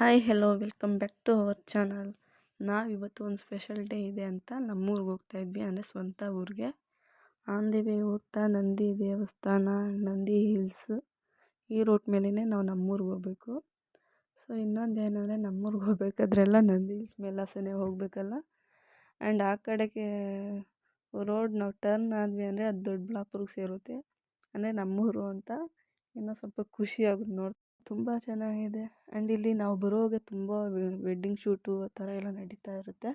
Hi hello welcome back to our channel ನಾವು ಇವತ್ತು ಒಂದು ಸ್ಪೆಷಲ್ ಡೇ ಇದೆ ಅಂತ ನಮ್ಮೂರಿಗೆ ಹೋಗ್ತಾ ಇದ್ವಿ, ಅಂದರೆ ಸ್ವಂತ ಊರಿಗೆ. ಆನ್ ದಿ ಹೋಗ್ತಾ, ನಂದಿ ದೇವಸ್ಥಾನ, ನಂದಿ ಹಿಲ್ಸ್ ಈ ರೂಟ್ ಮೇಲೇ ನಾವು ನಮ್ಮೂರಿಗೆ ಹೋಗ್ಬೇಕು. ಸೊ ಇನ್ನೊಂದು ಏನಂದರೆ ನಮ್ಮೂರಿಗೆ ಹೋಗ್ಬೇಕಾದ್ರೆಲ್ಲ ನಂದಿ ಹಿಲ್ಸ್ ಮೇಲಾಸನೇ ಹೋಗಬೇಕಲ್ಲ. ಆ್ಯಂಡ್ ಆ ಕಡೆಗೆ ರೋಡ್ ನಾವು ಟರ್ನ್ ಆದ್ವಿ ಅಂದರೆ ಅದು ದೊಡ್ಡ ದೊಡ್ಡಬಳ್ಳಾಪುರಕ್ಕೆ ಸೇರುತ್ತೆ. ಅಂದರೆ ನಮ್ಮೂರು ಅಂತ ಇನ್ನೂ ಸ್ವಲ್ಪ ಖುಷಿಯಾಗುತ್ತೆ ನೋಡಿ ತುಂಬ ಚೆನ್ನಾಗಿದೆ. ಆ್ಯಂಡ್ ಇಲ್ಲಿ ನಾವು ಬರುವಾಗ ತುಂಬ ವೆಡ್ಡಿಂಗ್ ಶೂಟು ಆ ಥರ ಎಲ್ಲ ನಡೀತಾ ಇರುತ್ತೆ.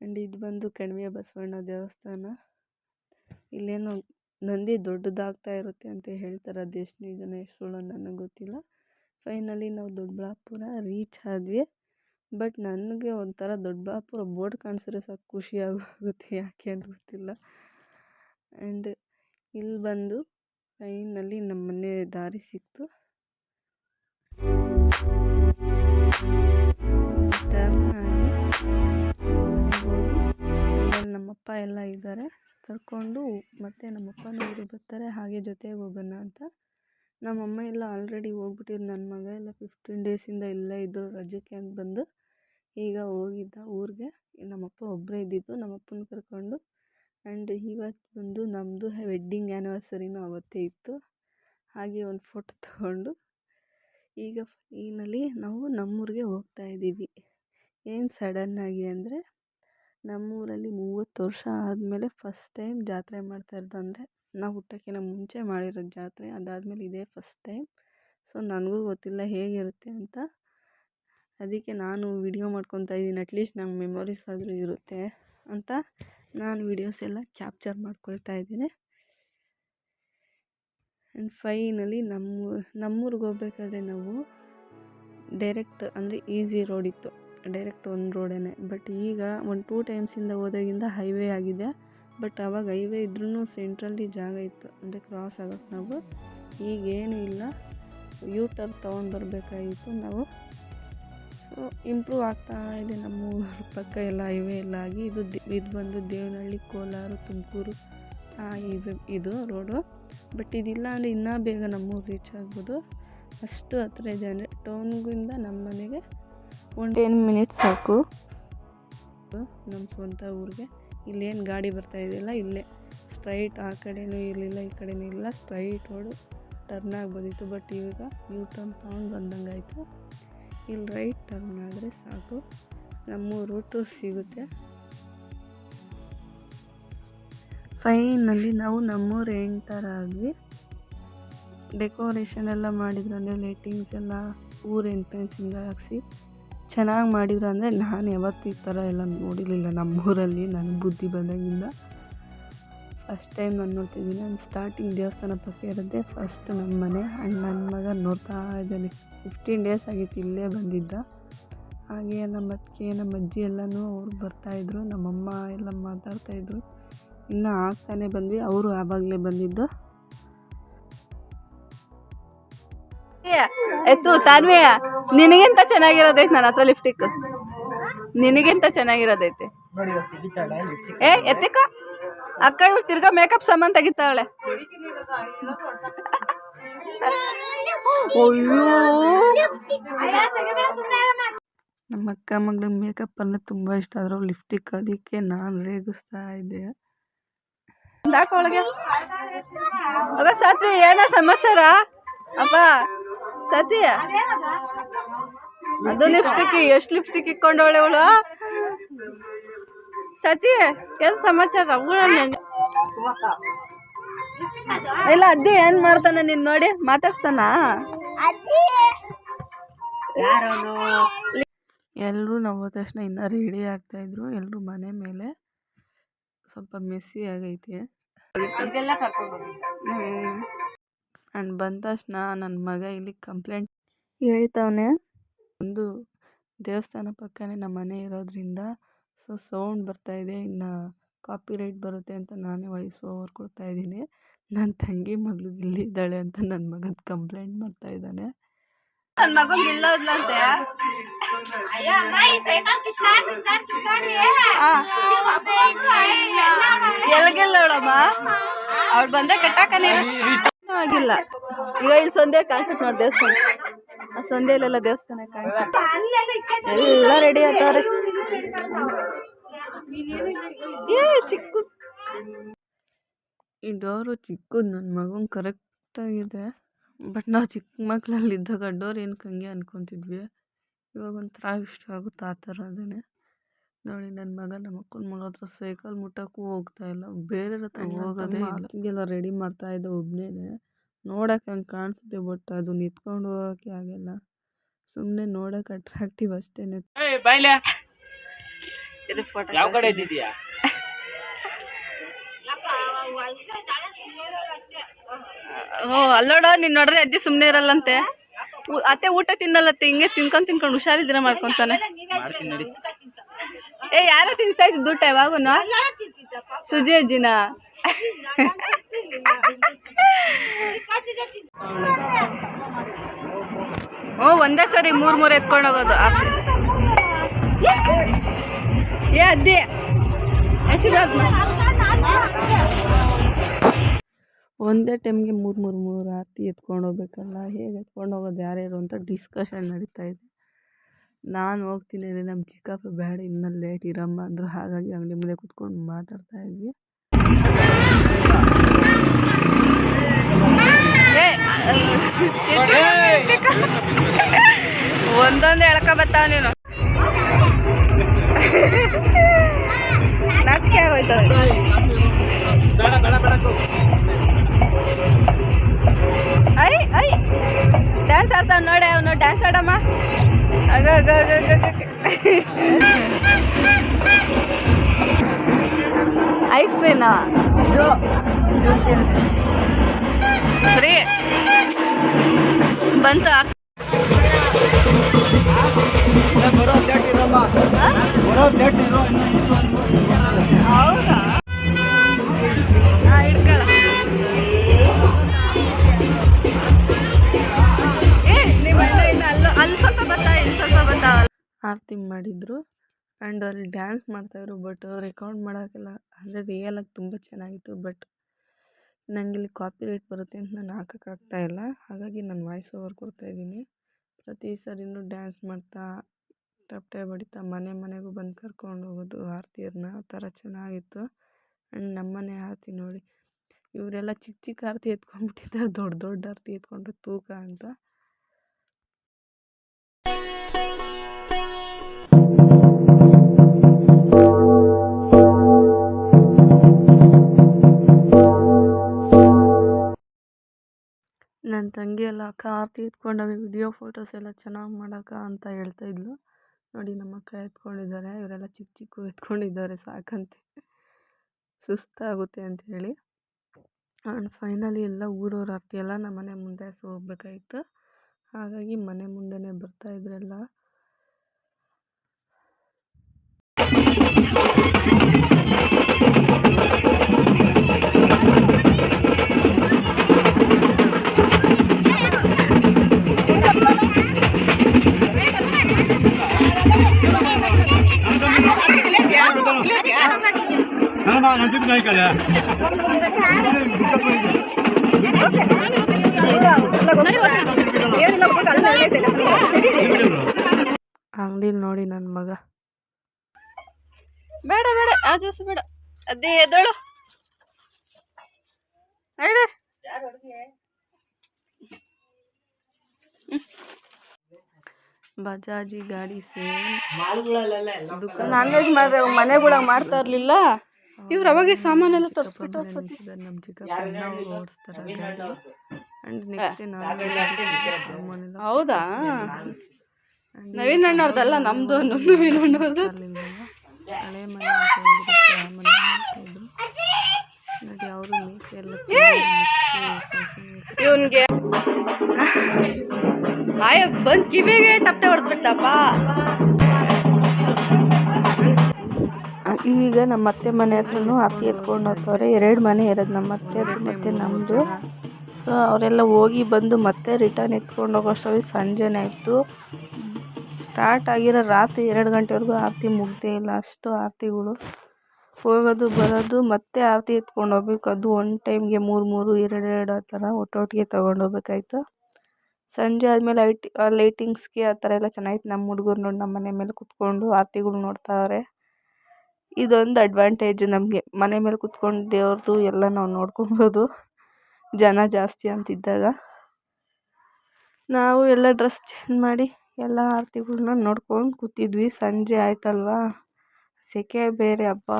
ಆ್ಯಂಡ್ ಇದು ಬಂದು ಕಣಿವೆ ಬಸವಣ್ಣ ದೇವಸ್ಥಾನ. ಇಲ್ಲೇನೋ ನಂದಿ ದೊಡ್ಡದಾಗ್ತಾ ಇರುತ್ತೆ ಅಂತ ಹೇಳ್ತಾರೆ ಅದು ಎಷ್ಟು ನಿಜನೋ ಎಷ್ಟು ಸುಳ್ಳೋ ನನಗೆ ಗೊತ್ತಿಲ್ಲ. ಫೈನಲಿ ನಾವು ದೊಡ್ಡಬಳ್ಳಾಪುರ ರೀಚ್ ಆದ್ವಿ. ಬಟ್ ನನಗೆ ಒಂಥರ ದೊಡ್ಡಬಳ್ಳಾಪುರ ಬೋರ್ಡ್ ಕಾಣಿಸಿದ್ರೆ ಸಾಕು ಖುಷಿ ಆಗೋಗುತ್ತೆ. ಯಾಕೆ ಅಂತ ಗೊತ್ತಿಲ್ಲ. ಆ್ಯಂಡ್ ಇಲ್ಲಿ ಬಂದು ಫೈನಲಿ ನಮ್ಮ ಮನೆ ದಾರಿ ಸಿಕ್ತು. ನಮ್ಮಪ್ಪ ಎಲ್ಲ ಇದ್ದಾರೆ. ಕರ್ಕೊಂಡು ಮತ್ತು ನಮ್ಮಪ್ಪನೂ ಊರಿಗೆ ಬರ್ತಾರೆ. ಹಾಗೆ ಜೊತೆಗೆ ಹೋಗೋಣ ಅಂತ. ನಮ್ಮಮ್ಮ ಎಲ್ಲ ಆಲ್ರೆಡಿ ಹೋಗ್ಬಿಟ್ಟಿದ್ರು. ನನ್ನ ಮಗ ಎಲ್ಲ ಫಿಫ್ಟೀನ್ ಡೇಸಿಂದ ಇಲ್ಲೇ ಇದ್ದರು ರಜಕ್ಕೆ ಅಂತ ಬಂದು ಈಗ ಹೋಗಿದ್ದ ಊರಿಗೆ. ನಮ್ಮಪ್ಪ ಒಬ್ಬರೇ ಇದ್ದಿದ್ದು. ನಮ್ಮಪ್ಪನ ಕರ್ಕೊಂಡು ಆ್ಯಂಡ್ ಇವತ್ತು ಬಂದು ನಮ್ಮದು ವೆಡ್ಡಿಂಗ್ ಆ್ಯನಿವರ್ಸರಿನೂ ಆವತ್ತೇ ಇತ್ತು. ಹಾಗೆ ಒಂದು ಫೋಟೋ ತಗೊಂಡು ಈಗ ಫೈನಲಿ ನಾವು ನಮ್ಮೂರಿಗೆ ಹೋಗ್ತಾ ಇದ್ದೀವಿ. ಏನು ಸಡನ್ನಾಗಿ ಅಂದರೆ, ನಮ್ಮೂರಲ್ಲಿ ಮೂವತ್ತು ವರ್ಷ ಆದಮೇಲೆ ಫಸ್ಟ್ ಟೈಮ್ ಜಾತ್ರೆ ಮಾಡ್ತಾ ಇರೋದು ಅಂದರೆ, ನಾವು ಹುಟ್ಟೋಕ್ಕಿಂತ ಮುಂಚೆ ಮಾಡಿರೋ ಜಾತ್ರೆ, ಅದಾದಮೇಲೆ ಇದೇ ಫಸ್ಟ್ ಟೈಮ್ ಸೊ ನನಗೂ ಗೊತ್ತಿಲ್ಲ ಹೇಗಿರುತ್ತೆ ಅಂತ. ಅದಕ್ಕೆ ನಾನು ವಿಡಿಯೋ ಮಾಡ್ಕೊತಾ ಇದ್ದೀನಿ ಅಟ್ಲೀಸ್ಟ್ ನಂಗೆ ಮೆಮೊರೀಸ್ ಆದರೂ ಇರುತ್ತೆ ಅಂತ. ನಾನು ವಿಡಿಯೋಸ್ ಎಲ್ಲ ಕ್ಯಾಪ್ಚರ್ ಮಾಡ್ಕೊಳ್ತಾ ಇದ್ದೀನಿ. ಆ್ಯಂಡ್ ಫೈನಲಿ ನಮ್ಮ, ನಮ್ಮೂರಿಗೆ ಹೋಗ್ಬೇಕಾದ್ರೆ ನಾವು ಡೈರೆಕ್ಟ್ ಅಂದರೆ ಈಸಿ ರೋಡ್ ಇತ್ತು. ಡೈರೆಕ್ಟ್ ಒಂದು ರೋಡೇ ಬಟ್ ಈಗ ಒಂದು ಟೂ ಟೈಮ್ಸಿಂದ ಹೋದಾಗಿಂದ ಹೈವೇ ಆಗಿದೆ. ಬಟ್ ಆವಾಗ ಹೈವೇ ಇದ್ರೂ ಸೆಂಟ್ರಲ್ಲಿ ಜಾಗ ಇತ್ತು. ಅಂದರೆ ಕ್ರಾಸ್ ಆಗೋಕ್ಕೆ ನಾವು ಈಗೇನು ಇಲ್ಲ. ಯೂ ಟರ್ನ್ ತೊಗೊಂಡು ಬರಬೇಕಾಗಿತ್ತು ನಾವು. ಸೊ ಇಂಪ್ರೂವ್ ಆಗ್ತಾ ಇದೆ ನಮ್ಮ ಪಕ್ಕ ಎಲ್ಲ ಹೈವೇ ಎಲ್ಲ ಆಗಿ. ಇದು ಇದು ಬಂದು ದೇವನಹಳ್ಳಿ, ಕೋಲಾರ, ತುಮಕೂರು. ಇದು ಇದು ರೋಡು. ಬಟ್ ಇದಿಲ್ಲ ಅಂದರೆ ಇನ್ನೂ ಬೇಗ ನಮ್ಮೂರು ರೀಚ್ ಆಗ್ಬೋದು. ಅಷ್ಟು ಹತ್ರ ಇದೆ ಅಂದರೆ ಟೌನ್ಗಿಂದ ನಮ್ಮ ಮನೆಗೆ ಒಂದು ಟೆನ್ ಮಿನಿಟ್ಸ್ ಸಾಕು. ನಮ್ಮ ಸ್ವಂತ ಊರಿಗೆ. ಇಲ್ಲೇನು ಗಾಡಿ ಬರ್ತಾ ಇದೆಯಲ್ಲ ಇಲ್ಲೇ. ಸ್ಟ್ರೈಟ್ ಆ ಕಡೆನೂ ಇರಲಿಲ್ಲ ಈ ಕಡೆನೂ ಇಲ್ಲ. ಸ್ಟ್ರೈಟ್ ರೋಡು ಟರ್ನ್ ಆಗ್ಬೋದಿತ್ತು ಬಟ್ ಇವಾಗ ಯೂ ಟರ್ನ್ ತೊಗೊಂಡು ಬಂದಂಗೆ ಆಯಿತು. ಇಲ್ಲಿ ರೈಟ್ ಟರ್ನ್ ಆದರೆ ಸಾಕು. ನಮ್ಮೂರು ರೂಟು ಸಿಗುತ್ತೆ. ಫೈನಲ್ಲಿ ನಾವು ನಮ್ಮೂರು ಎಂಟರ್ ಆದ್ವಿ ಡೆಕೋರೇಷನ್ ಎಲ್ಲ ಮಾಡಿದ್ರು ಅಂದರೆ ಲೈಟಿಂಗ್ಸ್ ಎಲ್ಲ ಊರ ಎಂಟ್ರೆನ್ಸಿಂದ ಹಾಕ್ಸಿ ಚೆನ್ನಾಗಿ ಮಾಡಿದ್ರು ಅಂದರೆ ನಾನು ಯಾವತ್ತು ಈ ಥರ ಎಲ್ಲ ನೋಡಿರಲಿಲ್ಲ ನಮ್ಮೂರಲ್ಲಿ ನನ್ನ ಬುದ್ಧಿ ಬಂದಾಗಿಂದ. ಫಸ್ಟ್ ಟೈಮ್ ನಾನು ನೋಡ್ತಿದ್ದೀನಿ. ನಾನು ಸ್ಟಾರ್ಟಿಂಗ್ ದೇವಸ್ಥಾನ ಪಕ್ಕ ಇರೋದೇ ಫಸ್ಟ್ ನಮ್ಮ ಮನೆ ಆ್ಯಂಡ್ ನನ್ನ ಮಗ ನೋಡ್ತಾ ಇದ್ದಾನೆ. ಫಿಫ್ಟೀನ್ ಡೇಸ್ ಆಗಿತ್ತು ಇಲ್ಲೇ ಬಂದಿದ್ದ. ಹಾಗೆ ನಮ್ಮ ಅತ್ತಿಗೆ, ನಮ್ಮ ಅಜ್ಜಿ ಎಲ್ಲನೂ ಅವ್ರು ಬರ್ತಾಯಿದ್ರು ನಮ್ಮಮ್ಮ ಎಲ್ಲ ಮಾತಾಡ್ತಾಯಿದ್ರು ಇನ್ನೂ ಆಗ್ತಾನೆ ಬಂದ್ವಿ. ಅವರು ಆವಾಗಲೇ ಬಂದಿದ್ದು. ಎತ್ತು ತಾನ್ವೇಯ ನಿನಗಿಂತ ಚೆನ್ನಾಗಿರೋದೈತೆ ನನ್ನ ಹತ್ರ ಲಿಫ್ಟಿಕ್ ನಿನಗಿಂತ ಚೆನ್ನಾಗಿರೋದೈತೆ? ಏ ಎತ್ತಿಕ ಅಕ್ಕ ಇವ್ರು ತಿರ್ಗಾ ಮೇಕಪ್ ಸಾಮಾನು ತೆಗಿತಾಳೆ ನಮ್ಮ ಅಕ್ಕ ಮಗಳಿಗೆ ಮೇಕಪ್ ಅಂದರೆ ತುಂಬ ಇಷ್ಟ. ಆದರೂ ಲಿಫ್ಟಿಕ್ ಅದಕ್ಕೆ ನಾನು ರೇಗಿಸ್ತಾ ಇದ್ದೆ. ಒಳಗೆ ಅದ ಸತ್ವಿ, ಏನ ಸಮಾಚಾರ? ಅಪ್ಪ ಸತಿ ಅದು ಲಿಪ್ಸ್ಟಿಕ್ ಎಷ್ಟು ಲಿಪ್ಸ್ಟಿಕ್ ಇಕ್ಕೊಂಡವಳೆ ಅವಳು? ಸತಿ ಏನು ಸಮಾಚಾರ? ಇಲ್ಲ, ಅದ್ದಿ ಏನ್ ಮಾಡ್ತಾನೆ ನೀನ್ ನೋಡಿ, ಮಾತಾಡ್ಸ್ತಾನ? ಎಲ್ಲರೂ ನಾವು ಹೋದ ತಕ್ಷಣ ಇನ್ನೂ ರೆಡಿ ಆಗ್ತಾಯಿದ್ರು ಎಲ್ಲರೂ ಮನೆ ಮೇಲೆ ಸ್ವಲ್ಪ ಮೆಸ್ಸಿ ಆಗೈತೆ. ಆ್ಯಂಡ್ ಬಂದ ತಕ್ಷಣ ನನ್ನ ಮಗ ಇಲ್ಲಿ ಕಂಪ್ಲೇಂಟ್ ಹೇಳ್ತವನೆ. ಒಂದು ದೇವಸ್ಥಾನ ಪಕ್ಕನೇ ನಮ್ಮ ಮನೆ ಇರೋದ್ರಿಂದ ಸೊ ಸೌಂಡ್ ಬರ್ತಾಯಿದೆ ಇನ್ನು ಕಾಪಿ ರೈಟ್ ಬರುತ್ತೆ ಅಂತ ನಾನೇ ವಾಯ್ಸ್ ಓವರ್ ಕೊಡ್ತಾ ಇದ್ದೀನಿ. ನನ್ನ ತಂಗಿ ಮಗಳು ಇಲ್ಲಿದ್ದಾಳೆ ಅಂತ ನನ್ನ ಮಗನ ಕಂಪ್ಲೇಂಟ್ ಮಾಡ್ತಾ ಇದ್ದಾನೆ. ನನ್ನ ಮಗನ ಇಲ್ಲೋದ್ಲಂತೆ ಎಲ್ಗೆಲ್ಲವಳಮ್ಮ ಅವ್ಳು ಬಂದೆ ಕಟ್ಟಾಕನೇ ಆಗಿಲ್ಲ. ಈಗ ಇಲ್ಲಿ ಸೊಂದೆ ಕಾಣಿಸುತ್ತೆ ನೋಡಿ ದೇವಸ್ಥಾನ. ಆ ಸಂದೇಲೆಲ್ಲ ದೇವಸ್ಥಾನ ಕಾಣಿಸುತ್ತೆ ಎಲ್ಲ ರೆಡಿ ಆಗ್ತಾರೆ ಏ, ಚಿಕ್ಕ. ಈ ಡೋರು ಚಿಕ್ಕದು ನನ್ನ ಮಗನ ಕರೆಕ್ಟಾಗಿದೆ ಬಟ್ ನಾವು ಚಿಕ್ಕ ಮಕ್ಕಳಲ್ಲಿದ್ದಾಗ ಡೋರ್ ಏನಕ್ಕೆ ಕಂಗೆ ಅನ್ಕೊತಿದ್ವಿ. ಇವಾಗ ಒಂಥರ ಇಷ್ಟ ಆಗುತ್ತೆ ಆ ಥರ ಅದೇ ನೋಡಿ ನನ್ನ ಮಗ ನಮ್ಮ ಅಕ್ಕನ ಮಗ ಹತ್ರ ಸೈಕಲ್ ಮುಟ್ಟಕ್ಕೂ ಹೋಗ್ತಾ ಇಲ್ಲ. ಬೇರೆ ಹತ್ರ ಹೋಗೋದೇ ಇಲ್ಲ. ರೆಡಿ ಮಾಡ್ತಾ ಇದ್ದ ಒಬ್ಬನೇ ನೋಡೋಕೆ ಹಂಗೆ ಕಾಣಿಸುತ್ತೆ ಬಟ್ ಅದು ನಿಂತ್ಕೊಂಡು ಹೋಗೋಕ್ಕೆ ಆಗಲ್ಲ. ಸುಮ್ಮನೆ ನೋಡೋಕೆ ಅಟ್ರಾಕ್ಟಿವ್ ಅಷ್ಟೇ ಏಯ್ ಬಾಯ್ಲೆ ಇದು ಫೋಟೋ ಯಾವ ಕಡೆ ಓ ಅಲ್ಲೋಡ ನೀನು ನೋಡ್ರೆ ಅಜ್ಜಿ ಸುಮ್ಮನೆ ಇರಲ್ಲಂತೆ. ಅತ್ತೆ ಊಟ ತಿನ್ನಲ್ಲತ್ತೆ ಹಿಂಗೆ ತಿನ್ಕೊಂಡು ತಿನ್ಕೊಂಡು ಹುಷಾರಿದ್ದೀರ ಮಾಡ್ಕೊತಾನೆ. ಮಾಡ್ತೀನಿ ನಡಿ. ಏ ಯಾರ ತಿನ್ಸ್ತಾ ಇದ್ದು ಊಟ ಯಾವಾಗ ಸುಜಿ ಅಜ್ಜಿನ ಓ ಒಂದೇ ಸರಿ ಮೂರು ಮೂರು ಎತ್ಕೊಂಡು ಹೋಗೋದು. ಏ ಅದ್ದಿ. ಒಂದೇ ಟೈಮ್ಗೆ ಮೂರು ಮೂರು ಮೂರು ಆರತಿ ಎತ್ಕೊಂಡು ಹೋಗ್ಬೇಕಲ್ಲ ಹೇಗೆ ಎತ್ಕೊಂಡು ಹೋಗೋದು ಯಾರ್ಯಾರು ಅಂತ ಡಿಸ್ಕಷನ್ ನಡೀತಾ ಇದೆ. ನಾನು ಹೋಗ್ತೀನಿ ಅಂದರೆ ನಮ್ಮ ಚಿಕ್ಕಪ್ಪ ಬೇಡ ಇನ್ನೂ ಲೇಟ್ ಇರಮ್ಮ ಅಂದರು. ಹಾಗಾಗಿ ಅಂಗಡಿ ಮುಂದೆ ಕೂತ್ಕೊಂಡು ಮಾತಾಡ್ತಾ ಇದ್ವಿ. ಒಂದೊಂದು ಎಳ್ಕ ಬತ್ತಾವ ನೀನು. ನಾಚಿಕೆ ಆಗೋಯ್ತು. ಐ ಐ ಡ್ಯಾನ್ಸ್ ಆಡ್ತಾವ ನೋಡಿ ಅವನು ಡ್ಯಾನ್ಸ್ ಆಡಮ್ಮ. ಆಗ ಆಗ. ಐಸ್ ಕ್ರೀನಾ ಫ್ರೀ ಬಂತ. ಹೌದಾ? ಆರತಿ ಮಾಡಿದ್ರು. ಆ್ಯಂಡ್ ಅಲ್ಲಿ ಡ್ಯಾನ್ಸ್ ಮಾಡ್ತಾಯಿದ್ರು ಬಟ್ ರೆಕಾರ್ಡ್ ಮಾಡೋಕ್ಕೆಲ್ಲ ಅಂದರೆ ರಿಯಲಾಗಿ ತುಂಬ ಚೆನ್ನಾಗಿತ್ತು. ಬಟ್ ನನಗೆ ಇಲ್ಲಿ ಕಾಪಿ ರೈಟ್ ಬರುತ್ತೆ ಅಂತ ನಾನು ಹಾಕೋಕ್ಕಾಗ್ತಾಯಿಲ್ಲ ಹಾಗಾಗಿ ನಾನು ವಾಯ್ಸ್ ಓವರ್ ಕೊಡ್ತಾಯಿದ್ದೀನಿ ಪ್ರತಿ ಸರಿನೂ ಡ್ಯಾನ್ಸ್ ಮಾಡ್ತಾ ಟಪ್ಟೆ ಬಡಿತಾ ಮನೆ ಮನೆಗೂ ಬಂದು ಕರ್ಕೊಂಡು ಹೋಗೋದು ಆರತಿಯರನ್ನ ಆ ಥರ ಚೆನ್ನಾಗಿತ್ತು. ಆ್ಯಂಡ್ ನಮ್ಮನೆ ಆರತಿ ನೋಡಿ, ಇವರೆಲ್ಲ ಚಿಕ್ಕ ಚಿಕ್ಕ ಆರತಿ ಎತ್ಕೊಂಡ್ಬಿಟ್ಟಿದ್ದಾರೆ, ದೊಡ್ಡ ದೊಡ್ಡ ಆರತಿ ಎತ್ಕೊಂಡ್ರೆ ತೂಕ ಅಂತ. ನನ್ನ ತಂಗಿ ಎಲ್ಲ ಅಕ್ಕ ಆರತಿ ಎತ್ಕೊಂಡೋಗಿ ವಿಡಿಯೋ ಫೋಟೋಸ್ ಎಲ್ಲ ಚೆನ್ನಾಗಿ ಮಾಡಕ್ಕ ಅಂತ ಹೇಳ್ತಾ ಇದ್ಲು. ನೋಡಿ ನಮ್ಮ ಅಕ್ಕ ಎತ್ಕೊಂಡಿದ್ದಾರೆ, ಇವರೆಲ್ಲ ಚಿಕ್ಕ ಚಿಕ್ಕ ಎತ್ಕೊಂಡಿದ್ದಾರೆ ಸಾಕಂತೆ. ಸುಸ್ತಾಗುತ್ತೆ ಅಂತ ಹೇಳಿ. ಆ್ಯಂಡ್ ಫೈನಲಿ ಎಲ್ಲ ಊರವ್ರ ಆರತಿ ಎಲ್ಲ ನಮ್ಮ ಮನೆ ಮುಂದೆ ಸೊ ಹೋಗ್ಬೇಕಾಗಿತ್ತು ಹಾಗಾಗಿ ಮನೆ ಮುಂದೆನೇ ಬರ್ತಾಯಿದ್ರೆಲ್ಲ ನಂದಿಪ್ ನಾಯ್ಕಲ್ಲ ಅಂಗಡಿ ನೋಡಿ ನನ್ನ ಮಗ. ಬೇಡ ಬೇಡ ಆ ಜ್ಯೂಸ್ ಬೇಡ. ಅದೇ ಎದ್ದಳು. ಹೇಳಿ. ಬಜಾಜಿ ಗಾಡಿ ಸೇಮ್ ನಾನ್ ವೆಜ್ ಮನೆಗಳಾಗ ಮಾಡ್ತಾ ಇರಲಿಲ್ಲ. ಇವ್ರು ಅವಾಗೆ ಸಾಮಾನೆಲ್ಲ ತರಿಸ್ಬಿಟ್ಟು ನಮ್ಮ ಚಿಕ್ಕಪ್ಪ ಇನ್ನೂ ಓಡಿಸ್ತಾರೆ ಗಾಡಿ. ಆ್ಯಂಡ್ ನೆಕ್ಸ್ಟ್ ನಾನ್ ಹೌದಾ ನವೀನ್ ಅಣ್ಣವ್ರದ್ದಲ್ಲ ನಮ್ಮದು ನವೀನ್ ಅಣ್ಣವ್ರದ್ದು ಹಳೆ ಮನೆ ನೋಡಿ ಅವರು ಎಲ್ಲ ಇವನಿಗೆ ಆಯ ಬಂದು ಕಿವಿಗೆ ಟಪ್ಪೆ ಹೊಡೆದ್ಬಿಟ್ಟಪ್ಪ ಈಗ ನಮ್ಮ ಅತ್ತೆ ಮನೆ ಹತ್ರನೂ ಆರತಿ ಎತ್ಕೊಂಡು ಹೋಗ್ತವ್ರೆ. ಎರಡು ಮನೆ ಇರೋದು ನಮ್ಮ ಅತ್ತೆ ಮತ್ತು ನಮ್ಮದು ಸೊ ಅವರೆಲ್ಲ ಹೋಗಿ ಬಂದು ಮತ್ತೆ ರಿಟರ್ನ್ ಎತ್ಕೊಂಡು ಹೋಗೋಷ್ಟರಲ್ಲಿ ಸಂಜೆನೇ ಆಯಿತು. ಸ್ಟಾರ್ಟ್ ಆಗಿರೋ ರಾತ್ರಿ ಎರಡು ಗಂಟೆವರೆಗೂ ಆರತಿ ಮುಗ್ದೇ ಇಲ್ಲ. ಅಷ್ಟು ಆರತಿಗಳು. ಹೋಗೋದು, ಬರೋದು, ಮತ್ತೆ ಆರತಿ ಎತ್ಕೊಂಡು ಹೋಗ್ಬೇಕು. ಅದು ಒನ್ ಟೈಮ್ಗೆ ಮೂರು ಮೂರು ಎರಡೆರಡು ಎರಡು ಆ ಥರ ಒಟ್ಟೊಟ್ಟಿಗೆ ತೊಗೊಂಡು ಹೋಗ್ಬೇಕಾಯ್ತು. ಸಂಜೆ ಆದಮೇಲೆ ಐಟಿ ಲೈಟಿಂಗ್ಸ್ಗೆ ಆ ಥರ ಎಲ್ಲ ಚೆನ್ನಾಗಿತ್ತು. ನಮ್ಮ ಹುಡುಗರು ನೋಡಿ, ನಮ್ಮ ಮನೆ ಮೇಲೆ ಕೂತ್ಕೊಂಡು ಆರತಿಗಳು ನೋಡ್ತಾವ್ರೆ ಇದೊಂದು ಅಡ್ವಾಂಟೇಜ್ ನಮಗೆ. ಮನೆ ಮೇಲೆ ಕೂತ್ಕೊಂಡು ದೇವ್ರದ್ದು ಎಲ್ಲ ನಾವು ನೋಡ್ಕೊಬೋದು. ಜನ ಜಾಸ್ತಿ ಅಂತಿದ್ದಾಗ. ನಾವು ಎಲ್ಲ ಡ್ರೆಸ್ ಚೇಂಜ್ ಮಾಡಿ ಎಲ್ಲ ಆರತಿಗಳ್ನ ನೋಡ್ಕೊಂಡು ಕೂತಿದ್ವಿ. ಸಂಜೆ ಆಯ್ತಲ್ವಾ? ಸೆಕೆ ಬೇರೆ ಹಬ್ಬ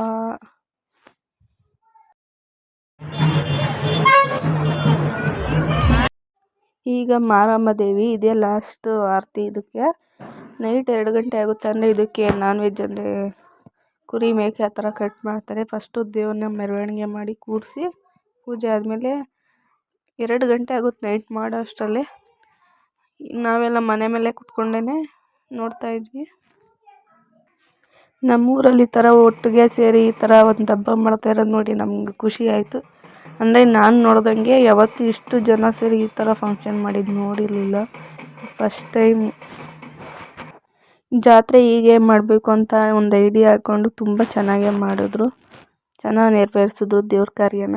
ಈಗ ಮಾರಮ್ಮ ದೇವಿ ಇದೇ ಲಾಸ್ಟು ಆರತಿ. ಇದಕ್ಕೆ ನೈಟ್ ಎರಡು ಗಂಟೆ ಆಗುತ್ತೆ ಅಂದರೆ ಇದಕ್ಕೆ ನಾನ್ ವೆಜ್ ಅಂದರೆ ಕುರಿ ಮೇಕೆ ಆ ಥರ ಕಟ್ ಮಾಡ್ತಾರೆ. ಫಸ್ಟು ದೇವ್ರನ್ನ ಮೆರವಣಿಗೆ ಮಾಡಿ ಕೂರಿಸಿ ಪೂಜೆ ಆದಮೇಲೆ ಎರಡು ಗಂಟೆ ಆಗುತ್ತೆ ನೈಟ್ ಮಾಡೋ ಅಷ್ಟರಲ್ಲೇ ನಾವೆಲ್ಲ ಮನೆ ಮೇಲೆ ಕೂತ್ಕೊಂಡೇ ನೋಡ್ತಾಯಿದ್ವಿ ನಮ್ಮೂರಲ್ಲಿ ಈ ಥರ ಒಟ್ಟಿಗೆ ಸೇರಿ ಈ ಥರ ಒಂದು ಹಬ್ಬ ಮಾಡ್ತಾ ಇರೋದು ನೋಡಿ ನಮ್ಗೆ ಖುಷಿ ಆಯಿತು. ಅಂದರೆ ನಾನು ನೋಡ್ದಂಗೆ ಯಾವತ್ತೂ ಇಷ್ಟು ಜನ ಸೇರಿ ಈ ಥರ ಫಂಕ್ಷನ್ ಮಾಡಿದ್ದು ನೋಡಿರಲಿಲ್ಲ. ಫಸ್ಟ್ ಟೈಮ್ ಜಾತ್ರೆ ಹೀಗೆ ಮಾಡಬೇಕು ಅಂತ ಒಂದು ಐಡಿಯಾ ಹಾಕ್ಕೊಂಡು ತುಂಬ ಚೆನ್ನಾಗೇ ಮಾಡಿದ್ರು. ಚೆನ್ನಾಗಿ ನೆರವೇರಿಸಿದ್ರು ದೇವ್ರ ಕಾರ್ಯನ.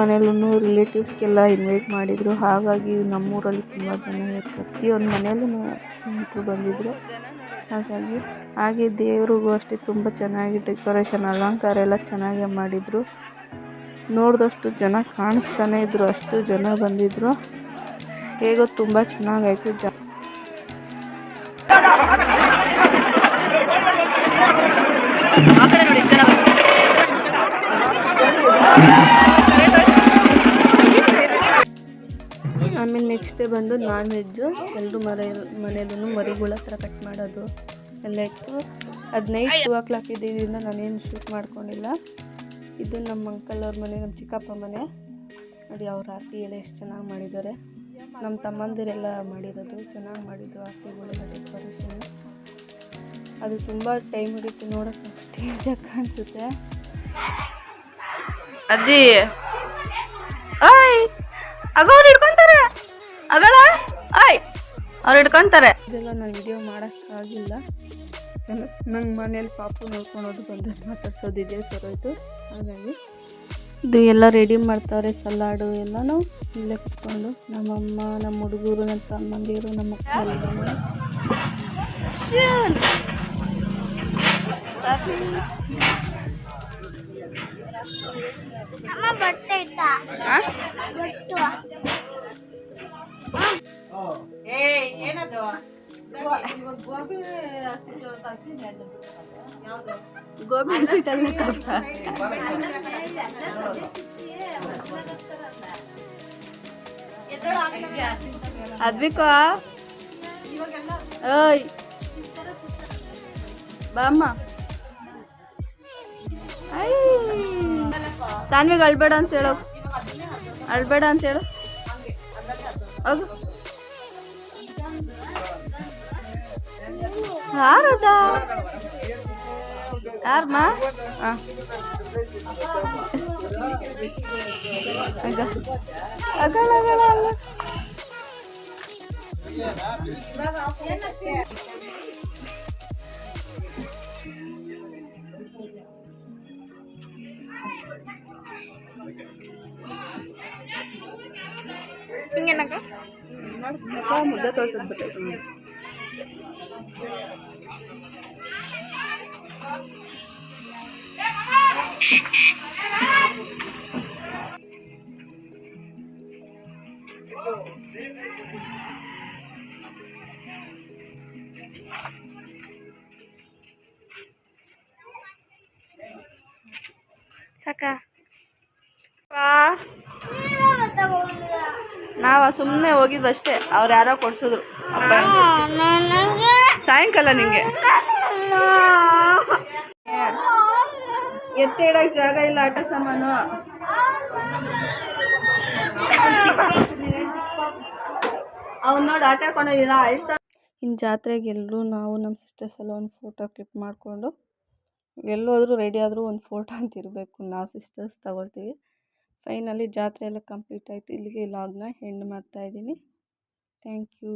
ಮನೇಲೂ ರಿಲೇಟಿವ್ಸ್ಗೆಲ್ಲ ಇನ್ವೈಟ್ ಮಾಡಿದರು. ಹಾಗಾಗಿ ನಮ್ಮೂರಲ್ಲಿ ತುಂಬ ಜನ ಪ್ರತಿಯೊಂದು ಮನೆಯಲ್ಲೂ ನೆಂಟರು ಬಂದಿದ್ದರು ಹಾಗಾಗಿ ಹಾಗೆ ದೇವ್ರಿಗೂ ಅಷ್ಟೇ ತುಂಬ ಚೆನ್ನಾಗಿ ಡೆಕೋರೇಷನ್ ಅಲಂಕಾರ ಎಲ್ಲ ಚೆನ್ನಾಗೇ ಮಾಡಿದರು. ನೋಡಿದಷ್ಟು ಜನ ಕಾಣಿಸ್ತಾನೆ ಇದ್ದರು ಅಷ್ಟು ಜನ ಬಂದಿದ್ದರು ಹೇಗೋ ತುಂಬ ಚೆನ್ನಾಗಾಯಿತು ಜ ಬಂದು ನಾನ್ ವೆಜ್ಜು ಎಲ್ಲರೂ ಮನೆ ಮನೆಯಲ್ಲೂ ಮರಿಗಳ ಹತ್ರ ಕಟ್ ಮಾಡೋದು. ಎಲ್ಲ ಇತ್ತು. ಅದು ನೈಟ್ ಟೂ ಓ ಕ್ಲಾಕ್ ಇದ್ದಿದ್ದರಿಂದ ನಾನೇನು ಶೂಟ್ ಮಾಡ್ಕೊಂಡಿಲ್ಲ. ಇದು ನಮ್ಮ ಅಂಕಲ್ ಅವ್ರ ಮನೆ ನಮ್ಮ ಚಿಕ್ಕಪ್ಪ ಮನೆ. ನೋಡಿ ಅವ್ರ ಆರತಿ ಎಲ್ಲ ಎಷ್ಟು ಚೆನ್ನಾಗಿ ಮಾಡಿದ್ದಾರೆ. ನಮ್ಮ ತಮ್ಮಂದಿರೆಲ್ಲ ಮಾಡಿರೋದು. ಚೆನ್ನಾಗಿ ಮಾಡಿದ್ದು ಆರತಿಗಳೆಲ್ಲ ಡೆಕೋರೇಷನ್ ಅದು ತುಂಬ ಟೈಮ್ ಹಿಡಿತು ನೋಡೋಕೆ ಸ್ಟೇಜಾಗಿ ಕಾಣಿಸುತ್ತೆ. ಅದೇ. ಆಯ್ ಹಿಡ್ಕೊಂತಾರೆ ಆಗಲ್ಲ ಆಯ್ ಅವ್ರು ಹಿಡ್ಕೊಂತಾರೆ. ಇದೆಲ್ಲ ನಾನು ವಿಡಿಯೋ ಮಾಡೋಕ್ಕಾಗಿಲ್ಲ ನಂಗೆ ಮನೇಲಿ ಪಾಪು ನೋಡ್ಕೊಳೋದು ಬಂದು ಮಾತಾಡ್ಸೋದಿದೆ ಸರೋಯ್ತು ಹಾಗಾಗಿ ಇದು ಎಲ್ಲ ರೆಡಿ ಮಾಡ್ತಾರೆ ಸಲಾಡು ಎಲ್ಲನೂ. ಇಲ್ಲೇ ಕುತ್ಕೊಂಡು ನಮ್ಮಮ್ಮ ನಮ್ಮ ಹುಡುಗರು ನಮ್ಮ ತಮ್ಮಂದಿರು ನಮ್ಮ ಅಕ್ಕ ಬಂದ್ರು. ಆ? ಗೋಬಿ ಹಸಿಟ್ಟಲ್ಲಿ ಅದ್ವಿಕೋ? ಓಯ್. ಬಾಮ್ಮ. ತಾನ್ವಿಗೆ ಅಳ್ಬೇಡ ಅಂತ ಹೇಳೋ. ಅಳ್ಬೇಡ ಅಂತ ಹೇಳು. ಯಾರದ ಯಾರಮ್ಮ ಹಾಂ ಅಗ ಅಗಳ ಅಗಳ ಅಲ್ಲ ಹಿಂಗೇನಕ್ಕ مدتها ست دقائق ಸುಮ್ಮನೆ ಹೋಗಿದ್ವಷ್ಟೇ ಅವ್ರು ಯಾರೋ ಕೊಡ್ಸಿದ್ರು. ಅಪ್ಪ ಸಾಯಂಕಾಲ ನಿಂಗೆ. ಎತ್ತ ಇಡಕ್ ಜಾಗ ಇಲ್ಲ ಆಟ ಸಾಮಾನು. ಅವ್ನ ನೋಡಿ ಆಟ ಹಾಕೊಂಡಿಲ್ಲ ಆಯ್ತಾ? ಇನ್ನು ಜಾತ್ರೆಗೆ ಎಲ್ಲರೂ ನಾವು ನಮ್ಮ ಸಿಸ್ಟರ್ಸ್ ಎಲ್ಲ ಒಂದು ಫೋಟೋ ಕ್ಲಿಕ್ ಮಾಡಿಕೊಂಡು ಎಲ್ಲೋದ್ರೂ ರೆಡಿ ಆದರೂ ಒಂದು ಫೋಟೋ ಅಂತ ಇರಬೇಕು. ನಾವು ಸಿಸ್ಟರ್ಸ್ ತಗೊಳ್ತೀವಿ. ಫೈನಲಿ ಜಾತ್ರೆ ಎಲ್ಲ ಕಂಪ್ಲೀಟ್ ಆಯಿತು. ಇಲ್ಲಿಗೆ ಲಾಗ್ನ ಎಂಡ್ ಮಾಡ್ತಾಯಿದ್ದೀನಿ ಥ್ಯಾಂಕ್ ಯು